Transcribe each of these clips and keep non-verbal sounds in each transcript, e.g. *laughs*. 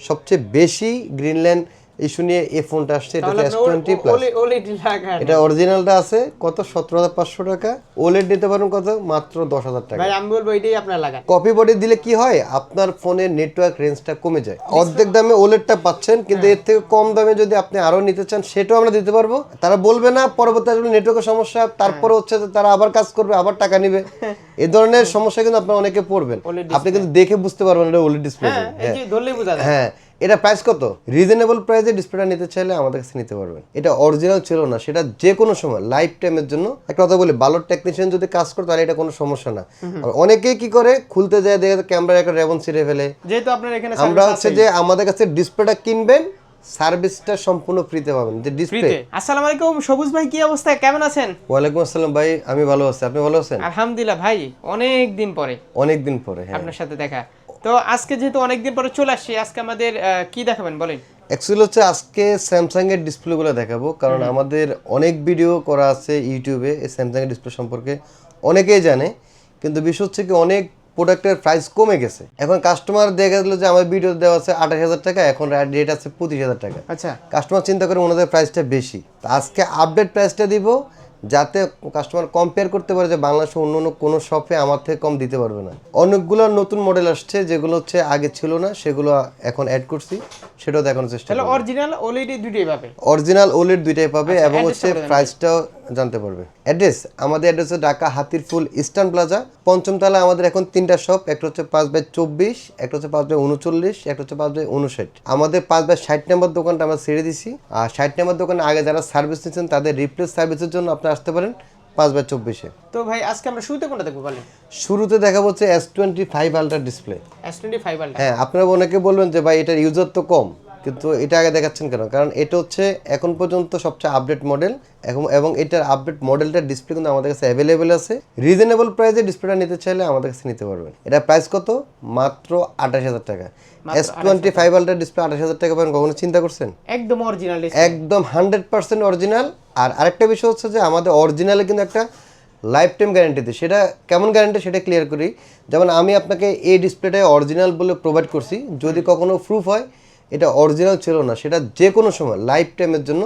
সবচেয়ে বেশি Greenland issue নিয়ে এই ফোনটা আসছে এটা এস টোয়েন্টি প্লাস এটা অরিজিনালটা আছে কত? সতেরো হাজার পাঁচশো টাকা। ওলেড নিতে পারেন কত? মাত্র দশ হাজার টাকা। ভাই আমি বলব এটাই আপনার লাগান। কপি বডি দিলে কি হয়? আপনার ফোনের নেটওয়ার্ক রেঞ্জটা কমে যায়। অর্ধেক দামে ওলেটটা পাচ্ছেন কিন্তু এর থেকে কম দামে যদি আপনি আরও নিতে চান সেটাও আমরা দিতে পারব। তারা বলবে না পরবর্তী আসলে নেটওয়ার্কের সমস্যা। তারপরে হচ্ছে যে তারা আবার কাজ করবে আবার টাকা নিবে। *laughs* এই ধরনের সমস্যা কিন্তু আপনার অনেকে পড়বেন। আপনি কিন্তু দেখে বুঝতে পারবেন এটা ওলেড ডিসপ্লে হ্যাঁ এটা প্রাইস কত? রিজনেবল প্রাইসে ডিসপ্লেটা নিতে চাইলে আমাদের কাছে নিতে পারবেন। এটা অরিজিনাল ছিল না সেটা যে কোনো সময় লাইফ টাইমের জন্য। একটা কথা বলি ভালো টেকনিশিয়ান যদি কাজ করে তাহলে এটা কোনো সমস্যা না। অনেকেই কি করে খুলতে যায় দেখে ক্যামেরা একটা রেবন ছিঁড়ে ফেলে। যেহেতু আপনার এখানে আমরা হচ্ছে যে আমাদের কাছে ডিসপ্লেটা কিনবেন সার্ভিসটা সম্পূর্ণ ফ্রিতে পাবেন। যে ডিসপ্লে আসসালামু আলাইকুম সবুজ ভাই কি অবস্থা? কেমন আছেন? ওয়ালাইকুম আসসালাম ভাই আমি ভালো আছি। আপনি ভালো আছেন? আলহামদুলিল্লাহ ভাই অনেক দিন পরে। অনেক দিন পরে হ্যাঁ। আপনার সাথে দেখা। তো আজকে যেহেতু অনেকদিন পরে চলে আসছি আজকে আমাদের কি দেখাবেন বলেন? অ্যাকচুয়ালি হচ্ছে আজকে স্যামসাং এর ডিসপ্লেগুলো দেখাবো কারণ আমাদের অনেক ভিডিও করা আছে ইউটিউবে এই স্যামসাং এর ডিসপ্লে সম্পর্কে অনেকেই জানে কিন্তু বিষয় হচ্ছে কি অনেক প্রোডাক্টের প্রাইস কমে গেছে। এখন কাস্টমার দেখা গেলো যে আমার ভিডিও দেওয়া আছে আঠাশ হাজার টাকা এখন রেট আছে পঁচিশ হাজার টাকা। আচ্ছা। কাস্টমার চিন্তা করে ওনাদের প্রাইসটা বেশি। তো আজকে আপডেট প্রাইসটা দিব যাতে কাস্টমার কম্পেয়ার করতে পারে যে বাংলাদেশে অন্য অন্য কোনো শপে আমার থেকে কম দিতে পারবে না। অনেকগুলো নতুন মডেল আসছে যেগুলো হচ্ছে আগে ছিল না সেগুলো এখন অ্যাড করছি সেটাও দেখানোর চেষ্টা অরিজিনাল ওলেডি দুইটাই পাবে? অরিজিনাল ওলেড দুইটাই পাবে আচ্ছা, এবং হচ্ছে। প্রাইসটাও জানতে পারবে। অ্যাড্রেস আমাদের অ্যাড্রেস হচ্ছে ঢাকা হাতিরফুল ইস্টার্ন প্লাজা পঞ্চম তলায় আমাদের এখন তিনটা শপ একটা হচ্ছে পাঁচ বাই চব্বিশ একটা হচ্ছে পাঁচ বাই উনচল্লিশ একটা হচ্ছে পাঁচ বাই উনষাট। আমাদের পাঁচ বাই ষাট নম্বর দোকানটা আমরা ছেড়ে দিছি। আর ষাট নম্বর দোকানে আগে যারা সার্ভিস নিচ্ছেন তাদের রিপ্লেস সার্ভিসের জন্য আপনি আসতে পারেন পাঁচ বাই চব্বিশে। তো ভাই আজকে আমরা শুরুতে কোনটা দেখব বলেন? শুরুতে দেখা হচ্ছে S twenty five ultra display S twenty five ultra হ্যাঁ আপনারা অনেকে বলবেন যে ভাই এটার ইউজার তো কম। কিন্তু এটা আগে দেখাচ্ছেন কেন? কারণ এটা হচ্ছে এখন পর্যন্ত সবচেয়ে আপডেট মডেল এখন এবং এটার আপডেট মডেলটার ডিসপ্লে কিন্তু আমাদের কাছে অ্যাভেলেবেল আছে। রিজনেবল প্রাইসে ডিসপ্লেটা নিতে চাইলে আমাদের কাছে নিতে পারবেন। এটা প্রাইস কত? মাত্র আঠাশ হাজার টাকা। এস টোয়েন্টি ফাইভ আলটার ডিসপ্লে আঠাশ হাজার টাকা পাবেন কখনো চিন্তা করছেন? একদম অরিজিনাল একদম হান্ড্রেড পার্সেন্ট অরিজিনাল আর আরেকটা বিষয় হচ্ছে যে আমাদের অরিজিনালে কিন্তু একটা লাইফ টাইম গ্যারান্টি দিই সেটা কেমন গ্যারান্টি সেটা ক্লিয়ার করি। যেমন আমি আপনাকে এই ডিসপ্লেটা অরিজিনাল বলে প্রোভাইড করছি। যদি কখনো প্রুফ হয় এটা অরিজিনাল ছিল না সেটা যে কোনো সময় লাইফ টাইমের জন্য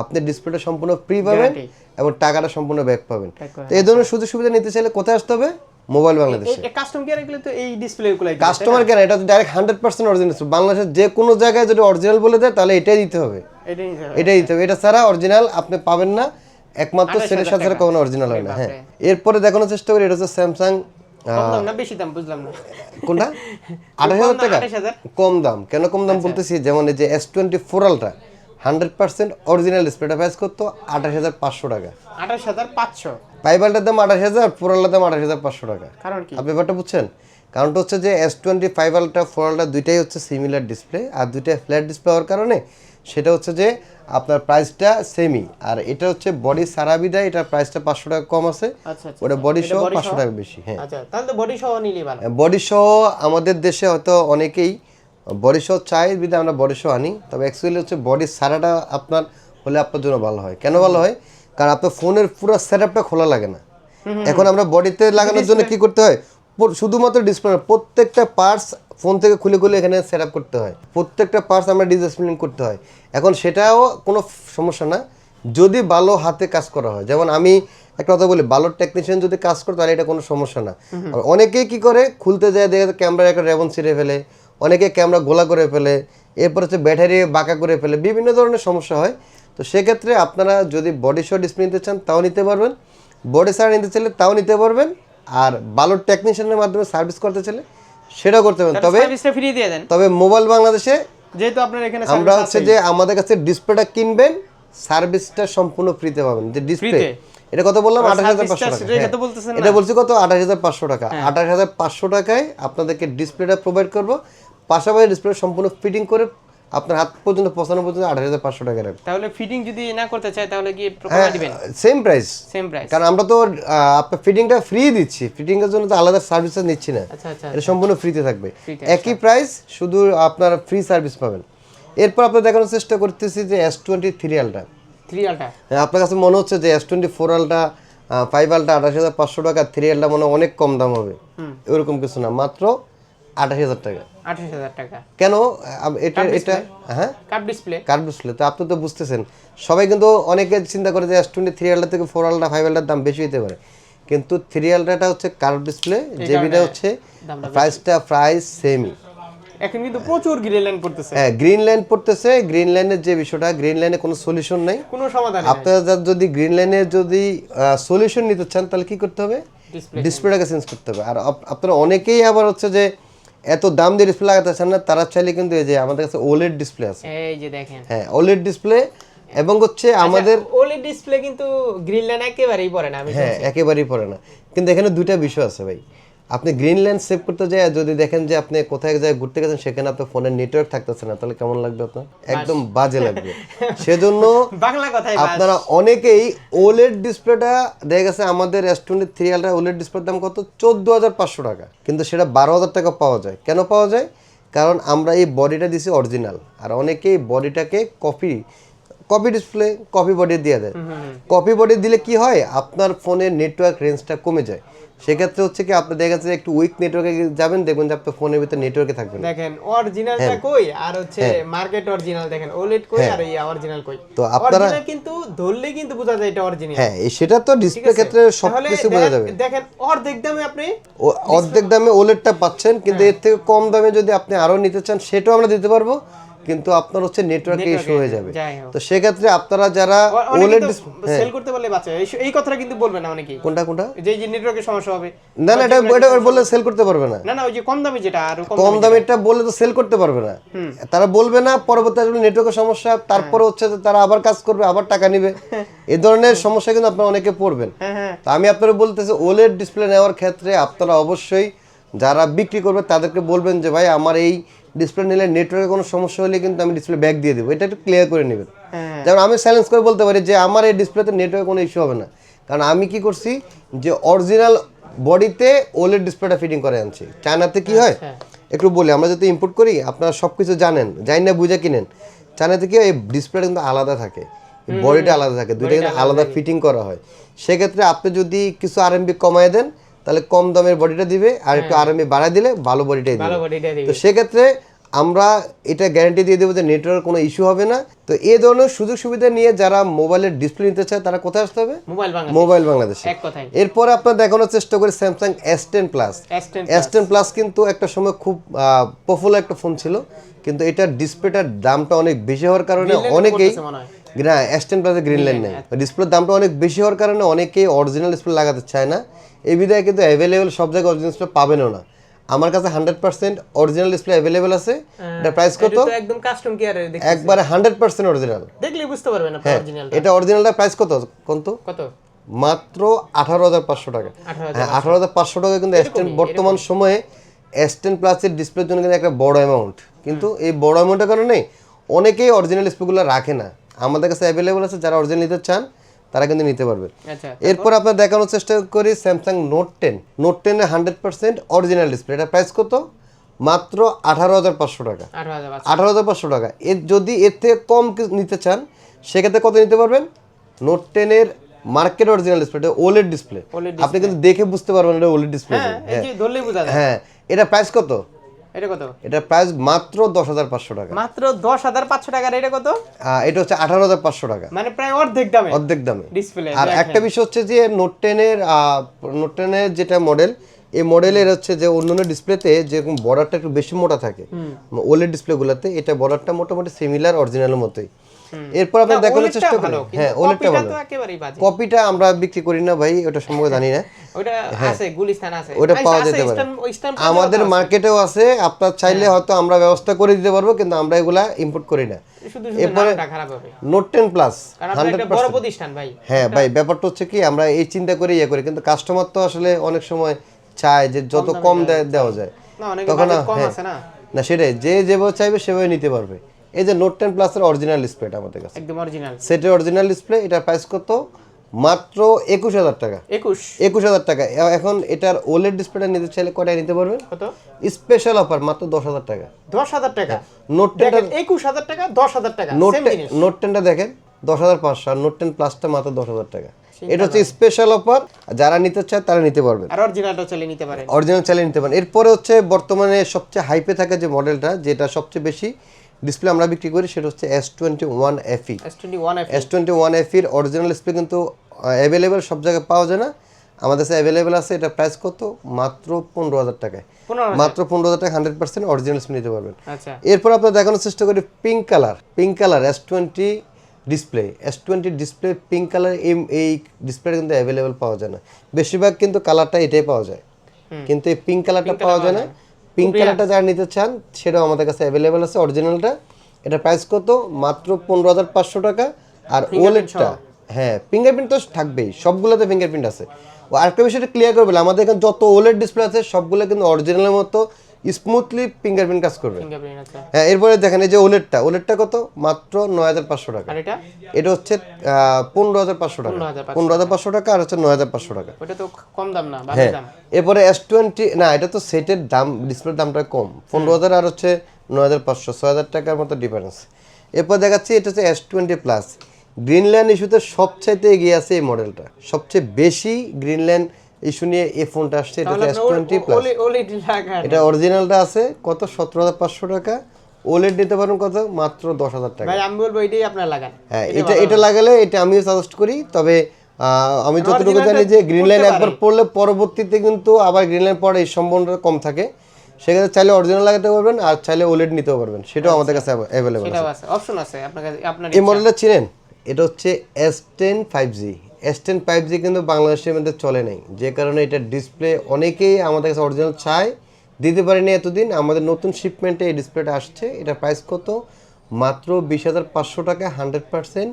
আপনি ডিসপ্লেটা সম্পূর্ণ ফ্রি পাবেন এবং টাকাটা সম্পূর্ণ ব্যাক পাবেন। তো এই ধরনের সুযোগ সুবিধা নিতে চাইলে কোথায় আসতে হবে? মোবাইল বাংলাদেশে কাস্টম কেয়ার গেলে তো এই ডিসপ্লে কাস্টমার কেন এটা তো ডাইরেক্ট হান্ড্রেড পার্সেন্ট অরিজিনাল বাংলাদেশের যে কোনো জায়গায় যদি অরিজিনাল বলে দেয় তাহলে এটাই দিতে হবে। এটাই দিতে হবে। এটা ছাড়া অরিজিনাল আপনি পাবেন না। একমাত্র 28,000 সেটের সাথে। কখনো অরিজিনাল হয় না। হ্যাঁ। এরপরে দেখানোর চেষ্টা করি এটা হচ্ছে স্যামসাং কম দাম না বেশি দাম বুঝলাম না। কোনটা? *laughs* আঠাশ হাজার টাকা? কম দাম। কেন কম আচ্ছা। দাম বলতেছি? যেমন এই যে S twenty four ultra hundred percent original ডিসপ্লেটা প্রাইস করতো আঠাশ হাজার পাঁচশো টাকা। আঠাশ হাজার পাঁচশো। পাইবালটার দাম আঠাশ হাজার ফোর আলটার দাম আঠাশ হাজার পাঁচশো টাকা। কারণ কি? আপনি ব্যাপারটা বুঝছেন? কারণটা হচ্ছে যে S twenty five ultra four ultra দুইটাই হচ্ছে সিমিলার ডিসপ্লে আর দুইটাই ফ্ল্যাট ডিসপ্লে হওয়ার কারণে সেটা হচ্ছে যে আপনার প্রাইসটা সেমি আর এটা হচ্ছে বডি সারা বিদায় এটার প্রাইসটা পাঁচশো টাকা কম আছে। আচ্ছা আচ্ছা ওটা বডি সহ পাঁচশো? টাকা বেশি হ্যাঁ। আচ্ছা তাহলে বডি সহ বডি সহ আমাদের দেশে হয়তো অনেকেই বডি সহ চাই যদি আমরা বডি সহ আনি তবে অ্যাকচুয়ালি হচ্ছে বডি সারাটা আপনার হলে আপনার জন্য ভালো হয়। কেন ভালো হয়? কারণ আপনার ফোনের পুরো সেটআপটা খোলা লাগে না। এখন আমরা বডিতে লাগানোর জন্য কি করতে হয়? শুধুমাত্র ডিসপ্লে প্রত্যেকটা পার্টস ফোন থেকে খুলে খুলে এখানে সেট আপ করতে হয়। প্রত্যেকটা পার্টস আমরা ডিসপ্লিন করতে হয়। এখন সেটাও কোনো সমস্যা না। যদি ভালো হাতে কাজ করা হয় যেমন আমি একটা কথা বলি ভালো টেকনিশিয়ান যদি কাজ করে তাহলে এটা কোনো সমস্যা না। আর অনেকেই কি করে খুলতে যায় দেখে ক্যামেরা একটা রেবন ছিঁড়ে ফেলে অনেকে ক্যামেরা গোলা করে ফেলে এরপর হচ্ছে ব্যাটারি বাঁকা করে ফেলে বিভিন্ন ধরনের সমস্যা হয়। তো সেক্ষেত্রে আপনারা যদি বডি শো ডিসপ্লে নিতে চান তাও নিতে পারবেন। বডি সার নিতে চাইলে তাও নিতে পারবেন। আর ভালো টেকনিশিয়ানের মাধ্যমে সার্ভিস করতে চাইলে সেটাও করতে পারেন। তবে সার্ভিসটা ফ্রি দিয়ে দেন। তবে মোবাইল বাংলাদেশে যেহেতু আপনার এখানে আমরা হচ্ছে যে আমাদের কাছে ডিসপ্লেটা কিনবেন সার্ভিসটা সম্পূর্ণ ফ্রিতে পাবেন। যে ডিসপ্লে এটা কত বললাম? আঠাশ হাজার পাঁচশো টাকা। হ্যাঁ। এটা বলছি কত? আঠাশ হাজার পাঁচশো টাকা। আঠাশ হাজার পাঁচশো টাকায় আপনাদেরকে ডিসপ্লেটা প্রোভাইড করব। পাশাপাশি ডিসপ্লে সম্পূর্ণ ফিটিং করে আপনার হাত পর্যন্ত পৌঁছানো পর্যন্ত আঠাশ হাজার পাঁচশো টাকা রাখবে তাহলে ফিটিং যদি না করতে চায় তাহলে কি দিবেন। সেম প্রাইস সেম প্রাইস কারণ আমরা তো আপনার ফিটিংটা ফ্রি দিচ্ছি। ফিটিং এর জন্য তো আলাদা সার্ভিস নিচ্ছি না। আচ্ছা আচ্ছা এটা সম্পূর্ণ ফ্রিতে থাকবে। একই প্রাইস শুধু আপনার ফ্রি সার্ভিস পাবেন। এরপর আপনার দেখানোর চেষ্টা করতেছি যে S twenty three ultra three ultra হ্যাঁ, আপনার কাছে মনে হচ্ছে যে S twenty four ultra five ultra আঠাশ হাজার পাঁচশো টাকা থ্রি আলটা মনে অনেক কম দাম হবে। এরকম কিছু না। মাত্র আঠাশ হাজার টাকা। আঠাশ হাজার টাকা। কেন? এটা এটা হ্যাঁ? কাপ ডিসপ্লে কার্ভ ডিসপ্লে তো আপনি তো বুঝতেছেন। সবাই কিন্তু অনেকে চিন্তা করে যে এস টোয়েন্টি থ্রি আলটা থেকে ফোর আলটা ফাইভ আলটার দাম বেশি হতে পারে। কিন্তু থ্রি আলটাটা হচ্ছে কার্ভ ডিসপ্লে যেবিটা হচ্ছে প্রাইসটা প্রাইস সেমই এখন কিন্তু প্রচুর গ্রিন লাইন পড়তেছে। হ্যাঁ গ্রিন লাইন পড়তেছে। গ্রিন লাইনের যে বিষয়টা গ্রিন লাইনে কোনো সলিউশন নেই। কোনো সমাধান নেই। আপনারা যদি গ্রিন লাইনের যদি সলিউশন নিতে চান তাহলে কি করতে হবে? ডিসপ্লেটাকে চেঞ্জ করতে হবে। আর আপ- আপনারা অনেকেই আবার হচ্ছে যে এত দাম দিয়ে ডিসপ্লে লাগাতে চান না তারা চাইলে কিন্তু এই যে আমাদের কাছে ওলেড ডিসপ্লে আছে। এই যে দেখেন। হ্যাঁ ওলেড ডিসপ্লে এবং হচ্ছে আমাদের ওলেড ডিসপ্লে কিন্তু গ্রিন লাইন একেবারেই পড়ে না আমি হ্যাঁ একেবারেই পড়ে না। কিন্তু এখানে দুইটা বিষয় আছে ভাই। আপনি গ্রিন ল্যান্ড সেভ করতে যায় যদি দেখেন যে আপনি কোথায় যায় ঘুরতে গেছেন সেখানে আপনার ফোনের নেটওয়ার্ক থাকতেছে না তাহলে কেমন লাগবে আপনার? একদম বাজে লাগবে। *laughs* সেজন্য বাংলা কথাই আপনারা অনেকেই ওলেড ডিসপ্লেটা দেখা গেছে আমাদের S twenty three ultra OLED ডিসপ্লের দাম কত? চোদ্দ হাজার পাঁচশো টাকা। কিন্তু সেটা বারো হাজার টাকা পাওয়া যায়। কেন পাওয়া যায়? কারণ আমরা এই বডিটা দিছি অরিজিনাল আর অনেকেই বডিটাকে copy copy display copy body দিয়ে দেয়। কপি বডি দিলে কি হয়? আপনার ফোনের নেটওয়ার্ক রেঞ্জটা কমে যায়। সেক্ষেত্রে হচ্ছে কি আপনি দেখা যাচ্ছে একটু উইক নেটওয়ার্কে যাবেন দেখবেন যে আপনার ফোনের ভিতরে নেটওয়ার্কে থাকবে না। দেখেন অরিজিনালটা কই? আর হচ্ছে মার্কেট অরিজিনাল দেখেন ওলেড কই আর এই অরিজিনাল কই? তো আপনারা- কিন্তু ধরলে কিন্তু বোঝা যায় এটা অরিজিনাল হ্যাঁ এই সেটা তো ডিসপ্লে ক্ষেত্রে সব কিছু বোঝা যাবে। দেখেন অর্ধেক দামে আপনি অর্ধেক দামে ওলেটটা পাচ্ছেন কিন্তু এর থেকে কম দামে যদি আপনি আরও নিতে চান সেটাও আমরা দিতে পারব। কিন্তু আপনার হচ্ছে নেটওয়ার্কে ইস্যু হয়ে যাবে। তো সেক্ষেত্রে আপনারা যারা ওলেড সেল করতে পারলে বাঁচে। এই- কথাটা কিন্তু বলবে না অনেকেই। কোনটা কোনটা? যে যে নেটওয়ার্কের সমস্যা হবে। না না এটা এটা বললে সেল করতে পারবে না। না না ওই যে কম দামি যেটা আর কম কম দামেরটা বললে তো সেল করতে পারবে না। তারা বলবে না পরবর্তী আসলে নেটওয়ার্কের সমস্যা তারপরে হচ্ছে যে তারা আবার কাজ করবে আবার টাকা নেবে। *laughs* এই ধরনের সমস্যা কিন্তু আপনারা অনেকে পড়বেন। হ্যাঁ হ্যাঁ। তো আমি আপনারা বলতেছি ওলেড ডিসপ্লে নেওয়ার ক্ষেত্রে আপনারা অবশ্যই যারা বিক্রি করবে তাদেরকে বলবেন যে ভাই আমার এই ডিসপ্লে নিলে নেটওয়ার্কে কোনো সমস্যা হলে কিন্তু আমি ডিসপ্লে ব্যাক দিয়ে দেবো। এটা একটু ক্লিয়ার করে নেবেন। হ্যাঁ। যেমন আমি চ্যালেঞ্জ করে বলতে পারি যে আমার এই ডিসপ্লেতে নেটওয়ার্কে কোনো ইস্যু হবে না। কারণ আমি কি করছি যে অরিজিনাল বডিতে ওলের ডিসপ্লেটা ফিটিং করে আনছি। চায়নাতে কি হয়? আচ্ছা। একটু বলি আমরা যদি ইম্পোর্ট করি আপনারা সব কিছু জানেন জানি না বুঝে কিনেন। চায়নাতে কি হয়? এই ডিসপ্লেটা কিন্তু আলাদা থাকে। বডিটা আলাদা থাকে। দুইটা কিন্তু আলাদা ফিটিং করা হয়। সেক্ষেত্রে আপনি যদি কিছু আর আরএমবি কমায় দেন তাহলে কম দামের বডিটা দিবে আর একটু আর আরএমবি বাড়ায় দিলে ভালো বডিটাই দিবে। তো সেক্ষেত্রে আমরা এটা গ্যারান্টি দিয়ে দেবো যে নেটওয়ার্ক কোনো ইস্যু হবে না। তো এ ধরনের সুযোগ সুবিধা নিয়ে যারা মোবাইলের ডিসপ্লে নিতে চায় তারা কোথায় আসতে হবে? মোবাইল বাংলা মোবাইল বাংলাদেশে এরপরে আপনার দেখানোর চেষ্টা করি Samsung S ten plus S ten plus কিন্তু একটা সময় খুব পপুলার একটা ফোন ছিল। কিন্তু এটার ডিসপ্লেটার দামটা অনেক বেশি হওয়ার কারণে অনেকেই না এস টেন প্লাসে গ্রিন লাইন নেই ডিসপ্লের দামটা অনেক বেশি হওয়ার কারণে অনেকেই অরিজিনাল ডিসপ্লে লাগাতে চায় না। এই বিধায় কিন্তু অ্যাভেলেবেল সব জায়গায় অরিজিনাল ডিসপ্লে পাবেনও না। আমার কাছে hundred percent original display available আছে। এটা প্রাইস কত? এটা একদম কাস্টম কেয়ারে দেখ একবারে হান্ড্রেড পার্সেন্ট অরিজিনাল দেখলে বুঝতে পারবেন আপনি অরিজিনাল এটা অরিজিনালটা প্রাইস কত কত কত? মাত্র আঠারো হাজার পাঁচশো টাকা। 18,500 হ্যাঁ আঠারো হাজার পাঁচশো টাকা কিন্তু এস বর্তমান সময়ে এস টেন প্লাসের ডিসপ্লের জন্য কিন্তু একটা বড় অ্যামাউন্ট কিন্তু এই বড় অ্যামাউন্টের কারণে অনেকেই অরিজিনাল ডিসপ্লেগুলো রাখে না। আমাদের কাছে অ্যাভেলেবল আছে যারা অরিজিনাল নিতে চান তারা কিন্তু নিতে পারবে। আচ্ছা এরপর আপনার দেখানোর চেষ্টা করি স্যামসাং নোট টেন নোট টেনের হান্ড্রেড পার্সেন্ট অরিজিনাল ডিসপ্লে এটা প্রাইস কত? মাত্র আঠারো হাজার পাঁচশো টাকা। আঠারো হাজার পাঁচশো। টাকা। এর যদি এর থেকে কম নিতে চান সেক্ষেত্রে কত নিতে পারবেন? নোট টেনের মার্কেট অরিজিনাল ডিসপ্লে এটা ওলেড ডিসপ্লে আপনি কিন্তু দেখে বুঝতে পারবেন এটা ওলেড ডিসপ্লে হ্যাঁ এই যে ধরলেই বোঝা যায়। হ্যাঁ এটা প্রাইস কত? এটা কত? এটা প্রাইস মাত্র দশ হাজার পাঁচশো টাকা। মাত্র দশ হাজার পাঁচশো টাকার এটা কত? এটা হচ্ছে আঠারো হাজার পাঁচশো টাকা। মানে প্রায় অর্ধেক দামে। অর্ধেক দামে। ডিসপ্লে আর একটা বিষয় হচ্ছে যে নোট নোট যেটা মডেল এই মডেলের হচ্ছে যে অন্যান্য ডিসপ্লেতে যেরকম বর্ডারটা একটু বেশি মোটা থাকে ওলেড ডিসপ্লেগুলোতে এটা বর্ডারটা মোটামুটি সিমিলার অরিজিনালের মতোই। এরপর আপনি দেখানোর চেষ্টা করেন হ্যাঁ ওলেডটা ভালো। তো একেবারেই বাজে। কপিটা আমরা বিক্রি করি না ভাই ওটা সম্পর্কে জানি না। *laughs* ওটা আছে গুলিস্তান আছে। হ্যাঁ। ওটা আচ্ছা, পাওয়া যেতে পারে। আমাদের মার্কেটেও আছে আপনার চাইলে হ্যাঁ। হয়তো আমরা ব্যবস্থা করে দিতে পারব কিন্তু আমরা এগুলা ইম্পোর্ট করি না। হবে। নোট টেন প্লাস আপনার ভাই। হ্যাঁ ভাই ব্যাপারটা হচ্ছে কি আমরা এই চিন্তা করে ইয়ে করি কিন্তু কাস্টমার তো আসলে অনেক সময় চায় যে যত কম দেওয়া যায়। না অনেক তখন কম হ্যাঁ। আছে না। না সেটাই যে যেভাবে চাইবে সেভাবে নিতে পারবে। এই যে নোট টেন প্লাসের অরিজিনাল ডিসপ্লেটা আমাদের কাছে। একদম অরিজিনাল সেটের অরিজিনাল ডিসপ্লে এটার প্রাইস কত? মাত্র একুশ হাজার টাকা। একুশ। একুশ হাজার টাকা। এখন এটার ওলেড ডিসপ্লেটা নিতে চাইলে কটায় নিতে পারবেন? কত? স্পেশাল অফার মাত্র দশ হাজার টাকা। দশ হাজার টাকা। নোট টেনটা দেখেন একুশ হাজার টাকা দশ হাজার টাকা নোট নোট টেনটা দেখেন দশ হাজার পাঁচশো আর নোট টেন প্লাসটা মাত্র দশ হাজার টাকা। এটা হচ্ছে স্পেশাল অফার যারা নিতে চায় তারা নিতে পারবেন। আর অরিজিনালটা চলে নিতে পারেন। অরিজিনাল চালিয়ে নিতে পারেন। এরপরে হচ্ছে বর্তমানে সবচেয়ে হাইপে থাকা যে মডেলটা যেটা সবচেয়ে বেশি ডিসপ্লে আমরা বিক্রি করি সেটা হচ্ছে S twenty one FE S twenty one F S twenty one এফির original display কিন্তু অ্যাভেলেবেল সব জায়গায় পাওয়া যায় না। আমাদের কাছে অ্যাভেলেবেল আছে এটা প্রাইস কত? মাত্র পনেরো হাজার টাকায়। মাত্র পনেরো হাজার টাকা হান্ড্রেড পার্সেন্ট অরিজিনাল নিতে পারবেন। আচ্ছা। এরপর আপনার দেখানোর চেষ্টা করি pink colour pink colour S twenty display S twenty display pink colour এই এই ডিসপ্লেটা কিন্তু অ্যাভেলেবেল পাওয়া যায় না। বেশিরভাগ কিন্তু কালারটা এটাই পাওয়া যায়। কিন্তু এই পিঙ্ক কালারটা পাওয়া যায় না। পিঙ্ক কালারটা যারা নিতে চান সেটাও আমাদের কাছে অ্যাভেলেবেল আছে অরিজিনালটা এটা প্রাইস কত? মাত্র পনেরো হাজার পাঁচশো টাকা। আর ওয়ালেটটা হ্যাঁ ফিঙ্গারপ্রিন্ট তো থাকবেই সবগুলোতে ফিঙ্গারপ্রিন্ট আছে। ও আরেকটা বিষয়টা ক্লিয়ার করবে আমাদের এখানে যত ওলেট ডিসপ্লে আছে সবগুলো কিন্তু অরিজিনালের মতো। স্মুথলি ফিঙ্গারপ্রিন্ট কাজ করবে। আচ্ছা। হ্যাঁ এরপরে দেখেন এই যে ওলেটটা ওলেটটা কত? মাত্র নয় হাজার পাঁচশো টাকা। এটা? এটা হচ্ছে পনেরো হাজার পাঁচশো টাকা। পনেরো হাজার পাঁচশো। টাকা আর হচ্ছে নয় হাজার পাঁচশো টাকা। ওটা তো কম দাম না হ্যাঁ এরপরে এস টোয়েন্টি না এটা তো সেটের দাম ডিসপ্লের দামটা কম। পনেরো হাজার আর হচ্ছে নয় হাজার পাঁচশো ছয় হাজার টাকার মতো ডিফারেন্স এরপর দেখাচ্ছি এটা হচ্ছে এস টোয়েন্টি প্লাস গ্রিনল্যান্ড ইস্যুতে সবচাইতে এগিয়ে আছে এই মডেলটা সবচেয়ে বেশি গ্রিনল্যান্ড ইস্যু নিয়ে এই ফোনটা আসছে এটা এস টোয়েন্টি প্লাস এটা অরিজিনালটা আছে কত? সতেরো হাজার পাঁচশো টাকা। ওলেড নিতে পারেন কত? মাত্র দশ হাজার টাকা। ভাই আমি বলব এটাই আপনার লাগান। হ্যাঁ এটা এটা লাগালে এটা আমিও সাজেস্ট করি তবে আমি যতটুকু জানি যে গ্রিন লাইন একবার পড়লে পরবর্তীতে কিন্তু আবার গ্রিন লাইন পরে এই সম্ভাবনাটা কম থাকে। সেক্ষেত্রে চাইলে অরিজিনাল লাগাতে পারবেন আর চাইলে ওলেড নিতেও পারবেন। সেটাও আমাদের কাছে অ্যাভেলেবেল আছে। অপশন আছে আপনার কাছে আপনার এই মডেলটা চিনেন? এটা হচ্ছে S ten five G S ten five G কিন্তু বাংলাদেশের মধ্যে চলে নাই। যে কারণে এটা ডিসপ্লে অনেকেই আমাদের কাছে অরিজিনাল চায়। দিতে পারিনি এতদিন। আমাদের নতুন শিপমেন্টে এই ডিসপ্লেটা আসছে। এটা প্রাইস কত? মাত্র বিশ হাজার পাঁচশো টাকা হান্ড্রেড পার্সেন্ট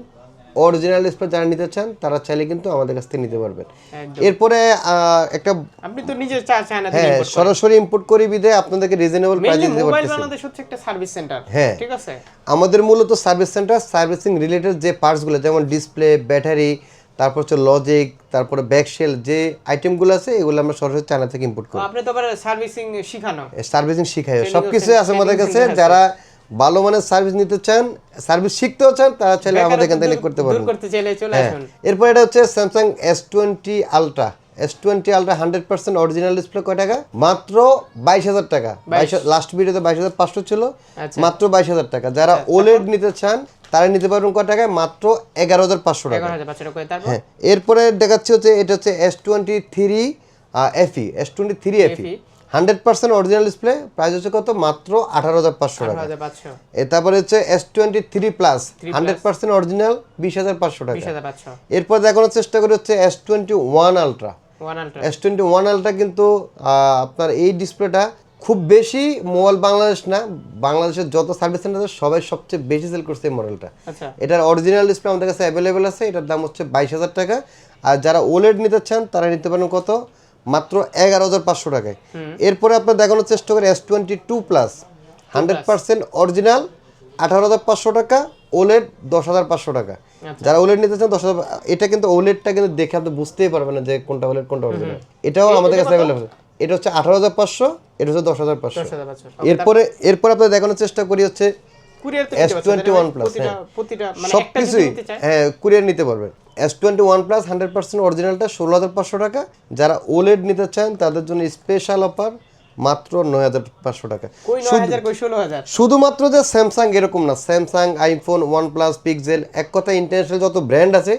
অরিজিনাল ডিসপ্লে যারা নিতে চান তারা চাইলে কিন্তু আমাদের কাছ থেকে নিতে পারবেন। এরপরে একটা আপনি তো নিজে চা চায়না থেকে হ্যাঁ সরাসরি ইম্পোর্ট করি বিদে আপনাদেরকে রিজনেবল প্রাইসে দিতে মোবাইল পারতেছি। বাংলাদেশ হচ্ছে একটা সার্ভিস সেন্টার হ্যাঁ। ঠিক আছে? আমাদের মূলত সার্ভিস সেন্টার সার্ভিসিং রিলেটেড যে পার্টসগুলো যেমন ডিসপ্লে ব্যাটারি তারপর হচ্ছে লজিক তারপরে ব্যাকশেল যে আইটেমগুলো আছে এগুলো আমরা সরাসরি চায়না থেকে ইম্পোর্ট করি। আপনি তো আবার সার্ভিসিং শিখানো। সার্ভিসিং শিখাই। সব ও কিছুই আছে আমাদের কাছে যারা ভালো মানের সার্ভিস নিতে চান সার্ভিস শিখতেও চান তারা চাইলে আমাদের এখান থেকে করতে দূর পারবেন করতে চাইলে চলে হ্যাঁ। আসুন। এরপর এটা হচ্ছে Samsung S twenty ultra S twenty ultra hundred percent original display কয় টাকা? মাত্র বাইশ হাজার টাকা। বাইশ। লাস্ট ভিডিওতে বাইশ হাজার পাঁচশো ছিল। আচ্ছা। মাত্র বাইশ হাজার টাকা। যারা ওলেড নিতে চান তারা নিতে পারবেন কয় টাকায়? মাত্র এগারো হাজার পাঁচশো টাকা হ্যাঁ এরপরে দেখাচ্ছি হচ্ছে এটা হচ্ছে S twenty three FE S twenty three FE hundred percent original display price হচ্ছে কত? মাত্র আঠারো হাজার পাঁচশো টাকা। এ তারপরে হচ্ছে S twenty three plus hundred percent original বিশ হাজার পাঁচশো টাকা। এরপর দেখানোর চেষ্টা করি হচ্ছে S twenty one ultra S twenty one ultra কিন্তু আপনার এই ডিসপ্লেটা খুব বেশি মোবাইল বাংলাদেশ না বাংলাদেশের যত সার্ভিস সেন্টার সবাই সবচেয়ে বেশি সেল করছে এই মডেলটা আচ্ছা। এটার অরিজিনাল ডিসপ্লে আমাদের কাছে অ্যাভেলেবেল আছে এটার দাম হচ্ছে বাইশ হাজার টাকা। আর যারা ওলেড নিতে চান তারা নিতে পারেন কত? মাত্র এগারো হাজার পাঁচশো টাকায়। এরপরে আপনার দেখানোর চেষ্টা করি S twenty two plus hundred percent original আঠারো হাজার পাঁচশো টাকা ওলেড দশ হাজার পাঁচশো টাকা। যারা ওলেড নিতে চান দশ হাজার এটা কিন্তু ওলেডটা কিন্তু দেখে আপনি বুঝতেই পারবেন না যে কোনটা ওলেড কোনটা অরিজিনাল এটাও আমাদের কাছে অ্যাভেলেবেল এটা হচ্ছে আঠারো হাজার পাঁচশো এটা হচ্ছে দশ হাজার পাঁচশো। এরপরে এরপর আপনার দেখানোর চেষ্টা করি হচ্ছে এস টোয়েন্টি ওয়ান প্লাস সব কিছুই হ্যাঁ। কুরিয়ার নিতে পারবেন। S twenty one plus hundred percent অরিজিনালটা ষোলো হাজার পাঁচশো টাকা। যারা ওলেড নিতে চান তাদের জন্য স্পেশাল অফার মাত্র নয় হাজার পাঁচশো টাকা। শুধুমাত্র যে স্যামসাং এরকম না Samsung iPhone OnePlus Pixel এক কথা ইন্টারন্যাশনাল যত ব্র্যান্ড আছে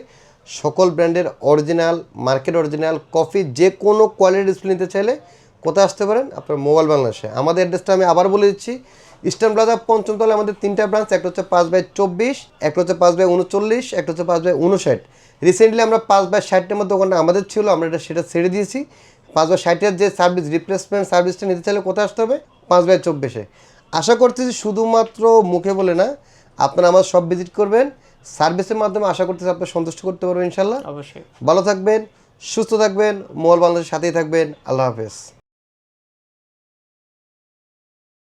সকল ব্র্যান্ডের অরিজিনাল, মার্কেট অরিজিনাল কফি যে কোনো কোয়ালিটি ডিসপ্লে নিতে চাইলে কোথায় আসতে পারেন? আপনার মোবাইল বাংলাদেশে। আমাদের অ্যাড্রেসটা আমি আবার বলে দিচ্ছি। ইস্টার্ন প্লাজা পঞ্চম তলে আমাদের তিনটা ব্রাঞ্চ একটা হচ্ছে পাঁচ বাই চব্বিশ একটা হচ্ছে পাঁচ বাই উনচল্লিশ একটা হচ্ছে পাঁচ বাই উনষাট। রিসেন্টলি আমরা পাঁচ বাই ষাট নম্বর দোকানটা আমাদের ছিল, আমরা এটা সেটা ছেড়ে দিয়েছি। পাঁচ বাই ষাটের যে সার্ভিস রিপ্লেসমেন্ট সার্ভিসটা নিতে চাইলে কোথায় আসতে হবে? পাঁচ বাই চব্বিশে। আশা করছি যে শুধুমাত্র মুখে বলে না, আপনারা আমার সব ভিজিট করবেন। সার্ভিসের মাধ্যমে আশা করতেছি আপনার সন্তুষ্ট করতে পারবেন ইনশাল্লাহ অবশ্যই। ভালো থাকবেন সুস্থ থাকবেন মোবাইল বাংলাদেশের সাথেই থাকবেন। আল্লাহ হাফেজ।